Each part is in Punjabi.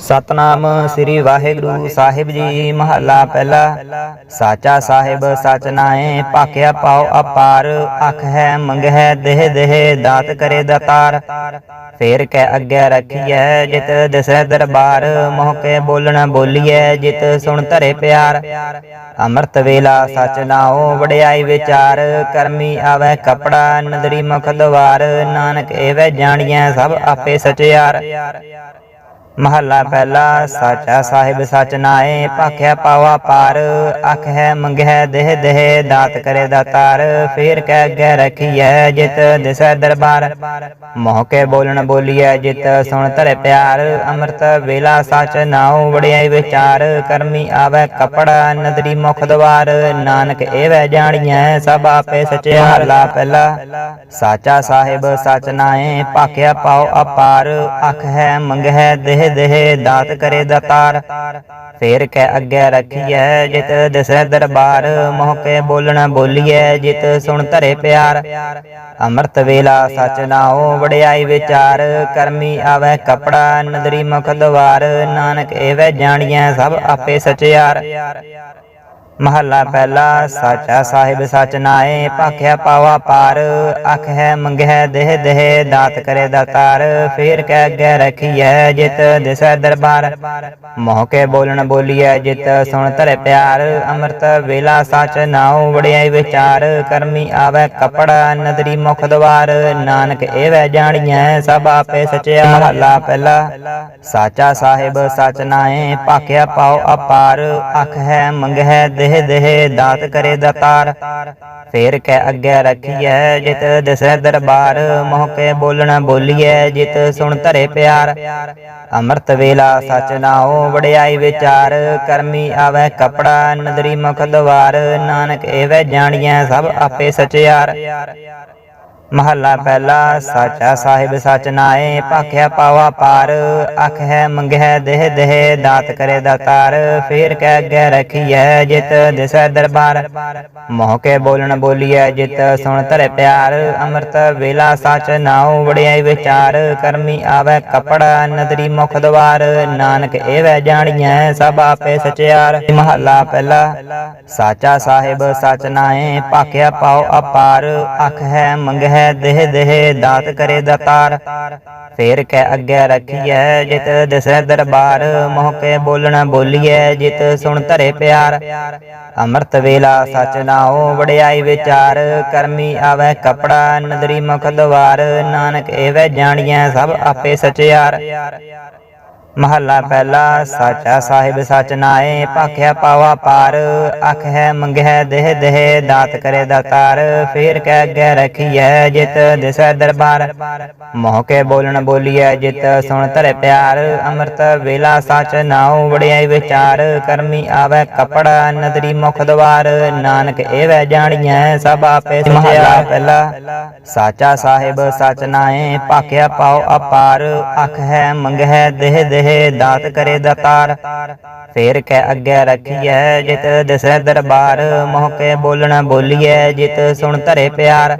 ਸਤਨਾਮ ਸ੍ਰੀ ਵਾਹਿਗੁਰੂ ਸਾਹਿਬ ਜੀ, ਮਹੱਲਾ ਪਹਿਲਾ। ਸਾਚਾ ਸਾਹਿਬ, ਸਚ ਨਾਏ ਭਾਖਿਆ ਪਾਉ ਅਪਾਰ। ਅੱਖ ਹੈ ਮੰਗਹਿ ਦੇਹ ਦੇਹ, ਦਾਤ ਕਰੇ ਦਾਤਾਰ। ਫੇਰ ਕੈ ਅੱਗੇ ਰੱਖੀਐ, ਜਿਤ ਦਿਸੈ ਦਰਬਾਰ। ਮੋਹ ਕੇ ਬੋਲਣਾ ਬੋਲੀਐ, ਜਿਤ ਸੁਣ ਧਰੇ ਪਿਆਰ। ਅੰਮ੍ਰਿਤ ਵੇਲਾ ਸਚ ਨਾਉ ਵਡਿਆਈ ਵਿਚਾਰ। ਕਰਮੀ ਆਵੈ ਕਪੜਾ, ਨਦਰੀ ਮੁਖ ਦਵਾਰ। ਨਾਨਕ ਏਵੈ ਜਾਣੀਐ, ਸਭ ਆਪੇ ਸਚਿਆਰ। ਮਹੱਲਾ ਪਹਿਲਾ, ਸਾਚਾ ਸਾਹਿਬ ਸਚ ਨਾਏ ਭਾਖਿਆ ਪਾਵਾ ਪਾਰ। ਅੱਖ ਹੈ ਮੰਗਹਿ ਦੇਹ ਦੇਹ, ਦਾਤ ਕਰੇ ਦਾਤਾਰ ਫੇਰ ਕਹਿ ਅੱਗੇ ਰਖੀਐ, ਜਿਤ ਦਿਸੈ ਦਰਬਾਰ। ਮੋਹ ਕੇ ਬੋਲਣ ਬੋਲੀਐ, ਜਿਤ ਸੁਣ ਧਰੇ ਪਿਆਰ। ਅੰਮ੍ਰਿਤ ਵੇਲਾ ਸਚ ਨਾਉ ਵੜਿਆਈ ਵਿਚਾਰ। ਕਰਮੀ ਆਵੈ ਕਪੜਾ, ਨਦਰੀ ਮੁਖ ਦਵਾਰ। ਨਾਨਕ ਏਵੈ ਜਾਣੀਐ, ਸਭ ਆਪੇ ਸਚਿਆ। ਮਹੱਲਾ ਪਹਿਲਾ, ਸਾਚਾ ਸਾਹਿਬ ਸਚ ਨਾਏ ਭਾਖਿਆ ਪਾਉ ਅਪਾਰ। ਅੱਖ ਹੈ ਮੰਗਹਿ ਦੇਹ ਦੇਹ, ਦਾਤ ਕਰੇ ਦਾਤਾਰ। ਫੇਰ ਕੈ ਅੱਗੇ ਰਖੀਐ, ਜਿਤ ਦਿਸੈ ਦਰਬਾਰ। ਮੋਹ ਕੇ ਬੋਲਣਾ ਬੋਲੀਐ, ਜਿਤ ਸੁਣ ਧਰੇ ਪਿਆਰ। ਅੰਮ੍ਰਿਤ ਵੇਲਾ ਸਚ ਨਾਉ, ਵਡਿਆਈ ਵਿਚਾਰ। ਕਰਮੀ ਆਵੈ ਕਪੜਾ, ਨਦਰੀ ਮੁਖ ਦਵਾਰ। ਨਾਨਕ ਏਵੈ ਜਾਣੀਐ, ਸਭ ਆਪੇ ਸਚਿਆਰ। ਮਹੱਲਾ ਪਹਿਲਾ, ਸਾਚਾ ਸਾਹਿਬ ਸਚ ਨਾਏ ਭਾਖਿਆ ਪਾਵਾ ਪਾਰ। ਅੱਖ ਹੈ ਮੰਗਹਿ, ਦੇਹ ਦੇਹ, ਦਾਤ ਕਰੇ ਦਾਤਾਰ। ਫੇਰ ਕਹਿ ਅੱਗੇ ਰਖੀਐ, ਜਿਤ ਦਿਸੈ ਦਰਬਾਰ। ਮੋਹ ਕੇ ਬੋਲਣ ਬੋਲੀਐ, ਜਿਤ ਸੁਣ ਧਰੇ ਪਿਆਰ। ਅੰਮ੍ਰਿਤ ਵੇਲਾ ਸਚ ਨਾਉ ਵੜਿਆਈ ਵਿਚਾਰ। ਕਰਮੀ ਆਵੈ ਕਪੜਾ, ਨਦਰੀ ਮੁਖ ਦਵਾਰ। ਨਾਨਕ ਏਵੈ ਜਾਣੀਐ, ਸਭ ਆਪੇ ਸਚਿਆ। ਮਹੱਲਾ ਪਹਿਲਾ, ਸਾਚਾ ਸਾਹਿਬ ਸਚ ਨਾਏ ਭਾਖਿਆ ਪਾਉ ਅਪਾਰ। ਅੱਖ ਹੈ ਮੰਗਹਿ ਦੇਹ ਦੇਹ ਦਾਤ ਕਰੇ ਦਾਤਾਰ। ਫੇਰ ਕੈ ਅੱਗੇ ਰਖੀਐ, ਜਿਤ ਦਿਸੈ ਦਰਬਾਰ। ਮੋਹ ਕੇ ਬੋਲਣਾ ਬੋਲੀਐ, ਜਿਤ ਸੁਣ ਧਰੇ ਪਿਆਰ। ਅੰਮ੍ਰਿਤ ਵੇਲਾ ਸਚ ਨਾਉ ਵਡਿਆਈ ਵਿਚਾਰ। ਕਰਮੀ ਆਵੈ ਕਪੜਾ, ਨਦਰੀ ਮੁਖ ਦਵਾਰ। ਨਾਨਕ ਏਵੈ ਜਾਣੀਐ ਸਭ ਆਪੇ ਸਚਿਆਰ। ਮਹੱਲਾ ਪਹਿਲਾ, ਸਾਚਾ ਸਾਹਿਬ ਸਚ ਨਾਏ ਭਾਖਿਆ ਪਾਵਾ ਪਾਰ। ਅਖ ਹੈ ਮੰਗਹਿ ਦੇਹ ਦੇਹ, ਦਾਤ ਕਰੇ ਦਾਤਾਰ ਫੇਰ ਕਹਿ ਅੱਗੇ ਰਖੀਐ, ਜਿਤ ਦਿਸੈ ਦਰਬਾਰ। ਮੋਹ ਕੇ ਬੋਲਣ ਬੋਲੀਐ, ਜਿਤ ਸੁਣ ਧਰੇ ਪਿਆਰ। ਅੰਮ੍ਰਿਤ ਵੇਲਾ ਸਚ ਨਾਉ ਵੜਿਆਈ ਵਿਚਾਰ। ਕਰਮੀ ਆਵੈ ਕਪੜਾ, ਨਦਰੀ ਮੁਖ ਦਵਾਰ। ਨਾਨਕ ਏਵੈ ਜਾਣੀਐ, ਸਭ ਆਪੇ ਸਚਿਆਰ। ਮਹੱਲਾ ਪਹਿਲਾ, ਸਾਚਾ ਸਾਹਿਬ ਸਚ ਨਾਏ ਭਾਖਿਆ ਪਾਉ ਅਪਾਰ। ਅੱਖ ਹੈ ਮੰਗਹਿ ਦੇਹ ਦੇਹ, ਦਾਤ ਕਰੇ ਦਾਤਾਰ। ਫੇਰ ਕੈ ਅੱਗੇ ਰਖੀਐ, ਜਿਤ ਦਿਸੈ ਦਰਬਾਰ। ਮੋਹ ਕੇ ਬੋਲਣਾ ਬੋਲੀਐ, ਜਿਤ ਸੁਣ ਧਰੇ ਪਿਆਰ। ਅੰਮ੍ਰਿਤ ਵੇਲਾ ਸਚ ਨਾਉ, ਵਡਿਆਈ ਵਿਚਾਰ। ਕਰਮੀ ਆਵੈ ਕਪੜਾ, ਨਦਰੀ ਮੁਖ ਦਵਾਰ। ਨਾਨਕ ਏਵੈ ਜਾਣੀਐ, ਸਭ ਆਪੇ ਸਚਿਆਰ। ਮਹੱਲਾ ਪਹਿਲਾ ਸਾਚਾ ਸਾਹਿਬ ਸਚ ਨਾਏ ਭਾਖਿਆ ਪਾਵਾ ਪਾਰ। ਅੱਖ ਹੈ ਮੰਗਹਿ ਦੇਹ ਦੇਹ ਦਾਤ ਕਰੇ ਦਾਤਾਰ। ਫੇਰ ਕਹਿ ਅੱਗੇ ਰਖੀਐ ਜਿਤ ਦਿਸੈ ਦਰਬਾਰ। ਮੋਹ ਕੇ ਬੋਲਣ ਬੋਲੀਐ ਜਿਤ ਸੁਣ ਧਰੇ ਪਿਆਰ। ਅੰਮ੍ਰਿਤ ਵੇਲਾ ਸਚ ਨਾਉ ਵੜਿਆਈ ਵਿਚਾਰ। ਕਰਮੀ ਆਵੈ ਕਪੜਾ ਨਦਰੀ ਮੁਖ ਦਵਾਰ। ਨਾਨਕ ਏਵੈ ਜਾਣੀਐ ਸਭ ਆਪੇ ਮਹੱਲਾ ਪਹਿਲਾ ਸਾਚਾ ਸਾਹਿਬ ਸਚ ਨਾਏ ਭਾਖਿਆ ਪਾਉ ਅਪਾਰ। ਅੱਖ ਹੈ ਮੰਗਹਿ ਦੇਹ ਦੇਹ ਦਾਤ ਕਰੇ ਦਾਤਾਰ। ਫੇਰ ਕੈ ਅੱਗੇ ਰੱਖੀਐ, ਜਿਤ ਦਿਸੈ ਦਰਬਾਰ। ਮੋਹ ਕੇ ਬੋਲਣਾ ਬੋਲੀਐ, ਜਿਤ ਸੁਣ ਧਰੇ ਪਿਆਰ।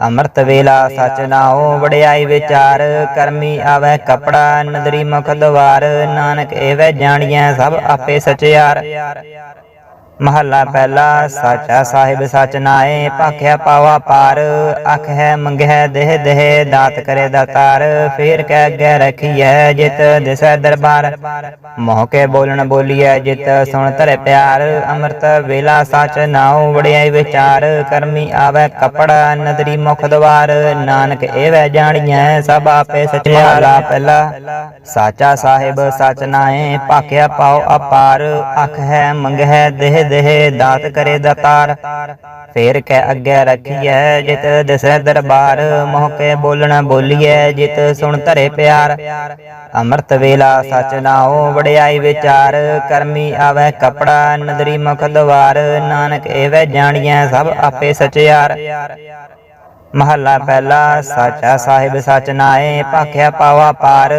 ਅੰਮ੍ਰਿਤ ਵੇਲਾ ਸਚ ਨਾਉ ਵੜਿਆਈ ਵਿਚਾਰ। ਕਰਮੀ ਆਵੈ ਕਪੜਾ, ਨਦਰੀ ਮੁਖ ਦਵਾਰ। ਨਾਨਕ ਏਵੈ ਜਾਣੀਐ, ਸਭ ਆਪੇ ਸਚਿਆਰ। ਮਹੱਲਾ ਪਹਿਲਾ, ਸਾਚਾ ਸਾਹਿਬ ਸਚ ਨਾਏ, ਭਾਖਿਆ ਪਾਵਾ ਪਾਰ ਅੱਖ ਹੈ ਮੰਗਹਿ ਦੇਹ ਦੇਹ, ਦਾਤ ਕਰੇ ਦਾਤਾਰ, ਫੇਰ ਕਹਿ ਅੱਗੇ ਰਖੀਐ ਜਿਤ ਦਿਸੈ ਦਰਬਾਰ। ਮੋਹ ਕੇ ਬੋਲਣ ਬੋਲੀਐ ਜਿਤ, ਸੁਣ ਧਰੇ ਪਿਆਰ, ਅੰਮ੍ਰਿਤ ਵੇਲਾ ਸਚ ਨਾਉ ਵੜਿਆਈ ਵਿਚਾਰ, ਕਰਮੀ ਆਵੈ ਕਪੜਾ, ਨਦਰੀ ਮੁਖ ਦਵਾਰ, ਨਾਨਕ ਏਵੈ ਜਾਣੀਐ, ਸਭ ਆਪੇ ਸਚਿਆਰਾ ਪਹਿਲਾ, ਸਾਚਾ ਸਾਹਿਬ ਸਚ ਨਾਏ, ਭਾਖਿਆ ਪਾਉ ਅਪਾਰ ਅੱਖ ਹੈ ਮੰਗਹਿ ਦੇਹ ਦੇਹ ਦਾਤ ਕਰੇ ਦਾਤਾਰ ਫੇਰ ਕੈ ਅੱਗੇ ਰਖੀਐ ਜਿਤ ਦਿਸੈ ਦਰਬਾਰ। ਮੋਹ ਕੇ ਬੋਲਣਾ ਬੋਲੀਐ ਜਿਤ ਸੁਣ ਧਰੇ ਪਿਆਰ। ਅੰਮ੍ਰਿਤ ਵੇਲਾ ਸਚ ਨਾਉ ਵਡਿਆਈ ਵਿਚਾਰ। ਕਰਮੀ ਆਵੈ ਕਪੜਾ ਨਦਰੀ ਮੁਖ ਦਵਾਰ। ਨਾਨਕ ਏਵੈ ਜਾਣੀਐ ਸਭ ਆਪੇ ਸਚਿਆਰ। ਮਹੱਲਾ ਪਹਿਲਾ ਸਾਚਾ ਸਾਹਿਬ ਸਚ ਨਾਏ ਭਾਖਿਆ ਪਾਵਾ ਪਾਰ।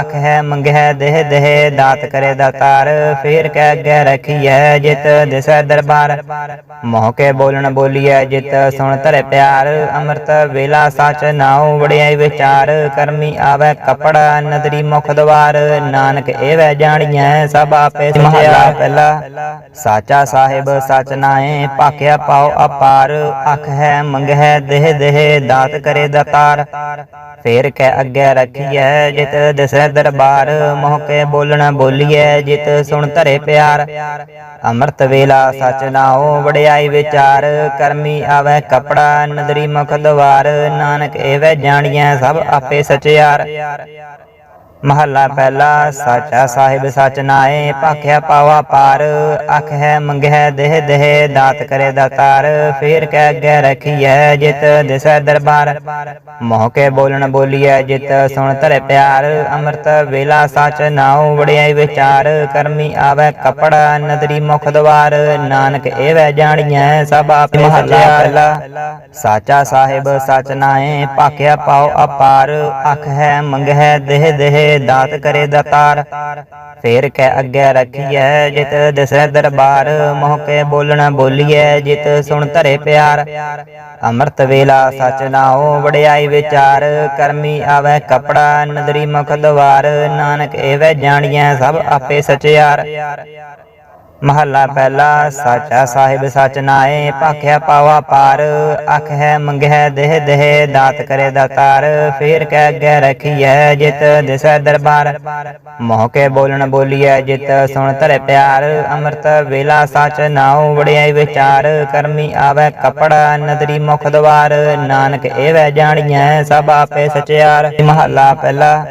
ਅਖ ਹੈ ਮੰਗਹਿ ਦੇਹ ਦੇਹ ਦਾਤ ਕਰੇ ਦਾਤਾਰ। ਫੇਰ ਕਹਿ ਅੱਗੇ ਰਖੀਐ ਜਿਤ ਦਿਸੈ ਦਰਬਾਰ। ਮੋਹ ਕੇ ਬੋਲਣ ਬੋਲੀਐ ਜਿਤ ਸੁਣ ਧਰੇ ਪਿਆਰ। ਅੰਮ੍ਰਿਤ ਵੇਲਾ ਸਚ ਨਾਉ ਵੜਿਆਈ ਵਿਚਾਰ। ਕਰਮੀ ਆਵੈ ਕਪੜਾ ਨਦਰੀ ਮੁਖ ਦਵਾਰ। ਨਾਨਕ ਏਵੈ ਜਾਣੀਐ ਸਭ ਆਪੇ ਮਹੱਲਾ ਪਹਿਲਾ ਸਾਚਾ ਸਾਹਿਬ ਸਚ ਨਾਏ ਭਾਖਿਆ ਪਾਉ ਅਪਾਰ। ਅਖ ਹੈ ਮੰਗਹਿ ਦੇਹ ਦੇਹ ਦਾਤ ਕਰੇ ਦਾਤਾਰ। ਫੇਰ ਕਹਿ ਅੱਗੇ ਰਖੀਐ, ਜਿਤ ਦਿਸੈ ਦਰਬਾਰ। ਮੋਹ ਕੇ ਬੋਲਣਾ ਬੋਲੀਐ, ਜਿਤ ਸੁਣ ਧਰੇ ਪਿਆਰ। ਅੰਮ੍ਰਿਤ ਵੇਲਾ ਸਚ ਨਾਉ ਵੜਿਆਈ ਵਿਚਾਰ। ਕਰਮੀ ਆਵੈ ਕਪੜਾ, ਨਦਰੀ ਮੁਖ ਦਵਾਰ। ਨਾਨਕ ਏਵੈ ਜਾਣੀਐ, ਸਭ ਆਪੇ ਸਚਿਆਰ। ਮਹੱਲਾ ਪਹਿਲਾ ਸਾਚਾ ਸਾਹਿਬ ਸਚ ਨਾਏ ਭਾਖਿਆ ਪਾਵਾ ਪਾਰ। ਅਖ ਹੈ ਮੰਗਹਿ ਦੇਹ ਦੇਹ ਦਾਤ ਕਰੇ ਦਾਤਾਰ। ਫੇਰ ਕਹਿ ਅੱਗੇ ਰਖੀਐ ਜਿਤ ਦਿਸੈ ਦਰਬਾਰ। ਮੋਹ ਕੇ ਬੋਲਣ ਬੋਲੀਐ ਜਿਤ ਸੁਣ ਧਰੇ ਪਿਆਰ। ਅੰਮ੍ਰਿਤ ਵੇਲਾ ਸਚ ਨਾਉ ਵੜਿਆਈ ਵਿਚਾਰ। ਕਰਮੀ ਆਵੈ ਕਪੜਾ ਨਦਰੀ ਮੁਖ ਦਵਾਰ। ਨਾਨਕ ਏਵੈ ਜਾਣੀਐ ਸਭ ਆਪੇ ਮਹੱਲਾ ਪਹਿਲਾ ਸਾਚਾ ਸਾਹਿਬ ਸਚ ਨਾਏ ਭਾਖਿਆ ਪਾਉ ਅਪਾਰ। ਅਖ ਹੈ ਮੰਗਹਿ ਦੇਹ ਦੇਹ ਦਾਤ ਕਰੇ ਦਾਤਾਰ। ਫੇਰ ਕਹਿ ਅੱਗੇ ਰਖੀਐ, ਜਿਤ ਦਿਸੈ ਦਰਬਾਰ। ਮੋਹ ਕੇ ਬੋਲਣਾ ਬੋਲੀਐ, ਜਿਤ ਸੁਣ ਧਰੇ ਪਿਆਰ। ਅੰਮ੍ਰਿਤ ਵੇਲਾ ਸਚ ਨਾਉ ਵੜਿਆਈ ਵਿਚਾਰ। ਕਰਮੀ ਆਵੈ ਕਪੜਾ, ਨਦਰੀ ਮੁਖ ਦਵਾਰ। ਨਾਨਕ ਏਵੈ ਜਾਣੀਐ ਸਭ ਆਪੇ ਸਚਿਆਰ। ਮਹੱਲਾ ਪਹਿਲਾ, ਸਾਚਾ ਸਾਹਿਬ ਸਚ ਨਾਏ, ਭਾਖਿਆ ਪਾਵਾ ਪਾਰ। ਅਖ ਹੈ ਮੰਗਹਿ, ਦੇਹ ਦੇਹ, ਦਾਤ ਕਰੇ ਦਾਤਾਰ। ਫੇਰ ਕਹਿ, ਅੱਗੇ ਰਖੀਐ, ਜਿਤ ਦਿਸੈ ਦਰਬਾਰ। ਮੋਹ ਕੇ ਬੋਲਣ ਬੋਲੀਐ, ਜਿਤ ਸੁਣ ਧਰੇ ਪਿਆਰ। ਅੰਮ੍ਰਿਤ ਵੇਲਾ ਸਚ ਨਾਉ, ਵੜਿਆਈ ਵਿਚਾਰ। ਕਰਮੀ ਆਵੈ ਕਪੜਾ, ਨਦਰੀ ਮੁਖ ਦਵਾਰ। ਨਾਨਕ ਏਵੈ ਜਾਣੀਐ, ਸਭ ਆਪੇ ਸਚਿਆਰ। ਮਹੱਲਾ ਪਹਿਲਾ,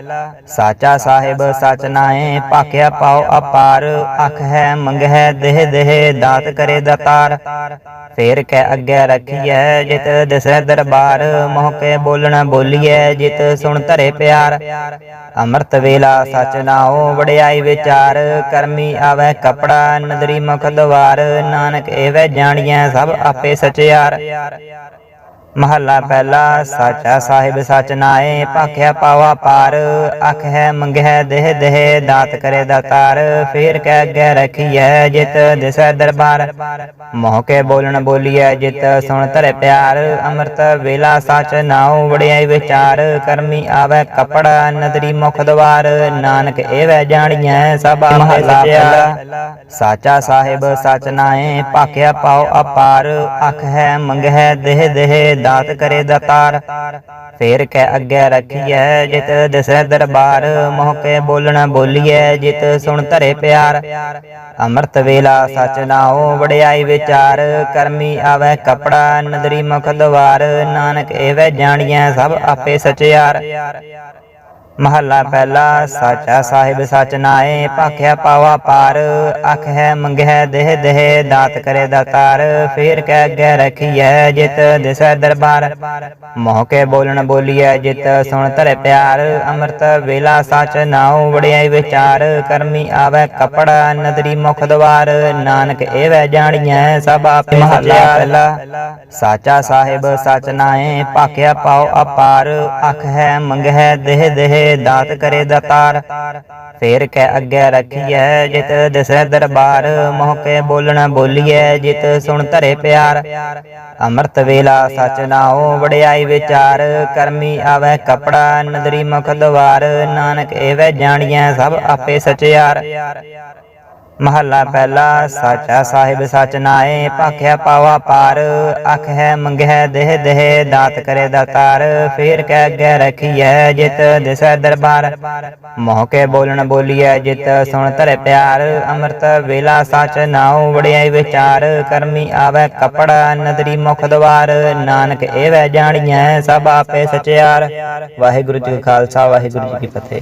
ਸਾਚਾ ਸਾਹਿਬ ਸਚ ਨਾਏ, ਭਾਖਿਆ ਪਾਉ ਅਪਾਰ। ਅਖ ਹੈ ਮੰਗਹਿ ਦੇਹ ਦੇਹ ਦਾਤ ਕਰੇ ਦਾਤਾਰ। ਫੇਰ ਕਹਿ ਅੱਗੇ ਰਖੀਐ ਜਿਤ ਦਿਸੈ ਦਰਬਾਰ। ਮੋਹ ਕੇ ਬੋਲਣਾ ਬੋਲੀਐ ਜਿਤ ਸੁਣ ਧਰੇ ਪਿਆਰ। ਅੰਮ੍ਰਿਤ ਵੇਲਾ ਸਚ ਨਾਉ ਵੜਿਆਈ ਵਿਚਾਰ। ਕਰਮੀ ਆਵੈ ਕਪੜਾ ਨਦਰੀ ਮੁਖ ਦਵਾਰ। ਨਾਨਕ ਏਵੈ ਜਾਣੀਐ ਸਭ ਆਪੇ ਸਚਿਆਰ। ਮਹੱਲਾ ਪਹਿਲਾ, ਸਾਚਾ ਸਾਹਿਬ ਸਚ ਨਾਏ ਭਾਖਿਆ ਪਾਵਾ ਪਾਰ। ਅਖ ਮੰਗਹਿ ਦੇਹ ਦੇਹ, ਦਾਤ ਕਰੇ ਦਾਤਾਰ। ਫੇਰ ਕਹਿ ਅੱਗੇ ਰਖੀਐ, ਜਿਤ ਦਿਸੈ ਦਰਬਾਰ। ਮੋਹ ਕੇ ਬੋਲਣ ਬੋਲੀਐ, ਜਿਤ ਸੁਣ ਧਰੇ ਪਿਆਰ। ਅੰਮ੍ਰਿਤ ਵੇਲਾ ਸਚ ਨਾਉ ਵੜਿਆਈ ਵਿਚਾਰ। ਕਰਮੀ ਆਵੈ ਕਪੜਾ, ਨਦਰੀ ਮੁਖ ਦਵਾਰ। ਨਾਨਕ ਏਵੈ ਜਾਣੀਐ ਸਭ ਆਪੇ ਸਚਿਆਰ ਸਾਚਾ ਸਾਹਿਬ ਸਚ ਨਾਏ ਭਾਖਿਆ ਪਾਉ ਅਪਾਰ। ਅਖ ਹੈ ਮੰਗਹਿ ਦੇਹ ਦੇਹ ਦਾਤ ਕਰੇ ਦਾਤਾਰ, ਫੇਰ ਕਹਿ ਅੱਗੇ ਰਖੀਐ ਜਿਤ ਦਿਸੈ ਦਰਬਾਰ, ਮੋਹ ਕੇ ਬੋਲਣਾ ਬੋਲੀਐ ਜਿਤ ਸੁਣ ਧਰੇ ਪਿਆਰ। ਅੰਮ੍ਰਿਤ ਵੇਲਾ ਸਚ ਨਾਉ ਵੜਿਆਈ ਵਿਚਾਰ, ਕਰਮੀ ਆਵੈ ਕਪੜਾ ਨਦਰੀ ਮੁਖ ਦਵਾਰ, ਨਾਨਕ ਏਵੈ ਜਾਣੀਐ ਸਭ ਆਪੇ ਸਚਿਆਰ। ਮਹੱਲਾ ਪਹਿਲਾ, ਸਾਚਾ ਸਾਹਿਬ ਸਚ ਨਾਏ ਭਾਖਿਆ ਪਾਵਾ ਪਾਰ। ਅਖ ਹੈ ਮੰਗਹਿ ਦੇਹ ਦੇਹ, ਦਾਤ ਕਰੇ ਦਾਤਾਰ ਫੇਰ ਕਹਿ ਅੱਗੇ ਰਖੀਐ, ਜਿਤ ਦਿਸੈ ਦਰਬਾਰ। ਮੋਹ ਕੇ ਬੋਲਣ ਬੋਲੀਐ, ਜਿਤ ਸੁਣ ਧਰੇ ਪਿਆਰ। ਅੰਮ੍ਰਿਤ ਵੇਲਾ ਸਚ ਨਾਉ ਵੜਿਆਈ ਵਿਚਾਰ। ਕਰਮੀ ਆਵੈ ਕਪੜਾ, ਨਦਰੀ ਮੁਖ ਦਵਾਰ। ਨਾਨਕ ਏਵੈ ਜਾਣੀਐ, ਸਭ ਆਪੇ ਮਹੱਲਾ ਪਹਿਲਾ ਸਾਚਾ ਸਾਹਿਬ ਸਚ ਨਾਏ ਭਾਖਿਆ ਪਾਉ ਅਪਾਰ। ਅਖ ਹੈ ਮੰਗਹਿ ਦੇਹ ਦੇਹ ਦਾਤ ਕਰੇ ਦਾਤਾਰ। ਫੇਰ ਕਹਿ ਅੱਗੇ ਰਖੀਐ, ਜਿਤ ਦਿਸੈ ਦਰਬਾਰ। ਮੋਹ ਕੇ ਬੋਲਣਾ ਬੋਲੀਐ, ਜਿਤ ਸੁਣ ਧਰੇ ਪਿਆਰ। ਅੰਮ੍ਰਿਤ ਵੇਲਾ ਸਚ ਨਾਉ ਵੜਿਆਈ ਵਿਚਾਰ। ਕਰਮੀ ਆਵੈ ਕਪੜਾ, ਨਦਰੀ ਮੁਖ ਦਵਾਰ। ਨਾਨਕ ਏਵੈ ਜਾਣੀਐ, ਸਭ ਆਪੇ ਸਚਿਆਰ। ਮਹੱਲਾ ਪਹਿਲਾ, ਸਾਚਾ ਸਾਹਿਬ ਸਚ ਨਾਏ, ਭਾਖਿਆ ਪਾਵਾ ਪਾਰ। ਅਖ ਹੈ ਮੰਗਹਿ, ਦੇਹ ਦੇਹ, ਦਾਤ ਕਰੇ ਦਾਤਾਰ। ਫੇਰ ਕਹਿ ਅੱਗੇ ਰਖੀਐ, ਜਿਤ ਦਿਸੈ ਦਰਬਾਰ। ਮੋਹ ਕੇ ਬੋਲਣ ਬੋਲੀਐ, ਜਿਤ ਸੁਣ ਧਰੇ ਪਿਆਰ। ਅੰਮ੍ਰਿਤ ਵੇਲਾ ਸਚ ਨਾਉ, ਵੜਿਆਈ ਵਿਚਾਰ। ਕਰਮੀ ਆਵੈ ਕਪੜਾ, ਨਦਰੀ ਮੁਖ ਦਵਾਰ। ਨਾਨਕ ਏਵੈ ਜਾਣੀਐ, ਸਭ ਆਪੇ ਸਚਿਆਰ। ਵਾਹਿਗੁਰੂ ਜੀ ਖਾਲਸਾ, ਵਾਹਿਗੁਰੂ ਜੀ ਕੀ ਫਤਿਹ।